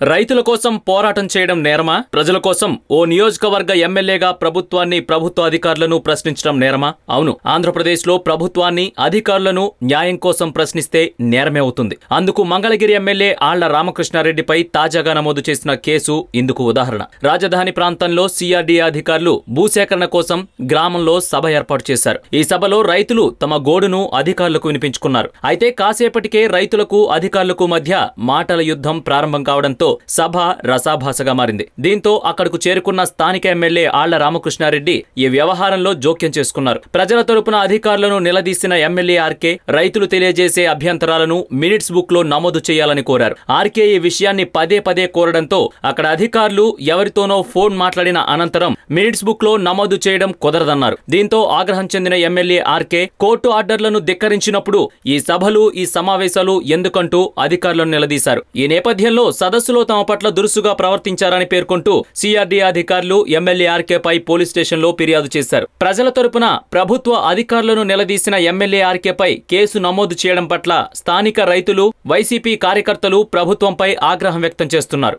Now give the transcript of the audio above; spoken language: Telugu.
రైతుల కోసం పోరాటం చేయడం నేరమా? ప్రజల కోసం ఓ నియోజకవర్గ ఎమ్మెల్యేగా ప్రభుత్వాన్ని ప్రభుత్వ అధికారులను ప్రశ్నించడం నేరమా? అవును ఆంధ్రప్రదేశ్లో ప్రభుత్వాన్ని అధికారులను న్యాయం కోసం ప్రశ్నిస్తే నేరమే అవుతుంది. అందుకు మంగళగిరి ఎమ్మెల్యే ఆళ్ళ రామకృష్ణారెడ్డిపై తాజాగా నమోదు చేసిన కేసు ఇందుకు ఉదాహరణ. రాజధాని ప్రాంతంలో సిఆర్డీఏ అధికారులు భూసేకరణ కోసం గ్రామంలో సభ ఏర్పాటు చేశారు. ఈ సభలో రైతులు తమ గోడును అధికారులకు వినిపించుకున్నారు. అయితే కాసేపటికే రైతులకు అధికారులకు మధ్య మాటల యుద్ధం ప్రారంభం కావడంతో సభ రసాభాసగా మారింది. దీంతో అక్కడకు చేరుకున్న స్థానిక ఎమ్మెల్యే ఆళ్ళ రామకృష్ణారెడ్డి ఈ వ్యవహారంలో జోక్యం చేసుకున్నారు. ప్రజల తరపున అధికారులను నిలదీసిన ఎమ్మెల్యే ఆర్కే రైతులు తెలియజేసే అభ్యంతరాలను మినిట్స్ బుక్లో నమోదు చేయాలని కోరారు. ఆర్కే ఈ విషయాన్ని పదే పదే కోరడంతో అక్కడ అధికారులు ఎవరితోనో ఫోన్ మాట్లాడిన అనంతరం మినిట్స్ బుక్లో నమోదు చేయడం కుదరదన్నారు. దీంతో ఆగ్రహం చెందిన ఎమ్మెల్యే ఆర్కే కోర్టు ఆర్డర్లను ధిక్కరించినప్పుడు ఈ సభలు ఈ సమావేశాలు ఎందుకంటూ అధికారులను నిలదీశారు. ఈ నేపథ్యంలో సదస్సులో తమ పట్ల దురుసుగా ప్రవర్తించారని పేర్కొంటూ సిఆర్డీ అధికారులు ఎమ్మెల్యే ఆర్కేపై పోలీస్ స్టేషన్లో ఫిర్యాదు చేశారు. ప్రజల తరపున ప్రభుత్వ అధికారులను నిలదీసిన ఎమ్మెల్యే ఆర్కేపై కేసు నమోదు చేయడం పట్ల స్థానిక రైతులు వైసీపీ కార్యకర్తలు ప్రభుత్వంపై ఆగ్రహం వ్యక్తం చేస్తున్నారు.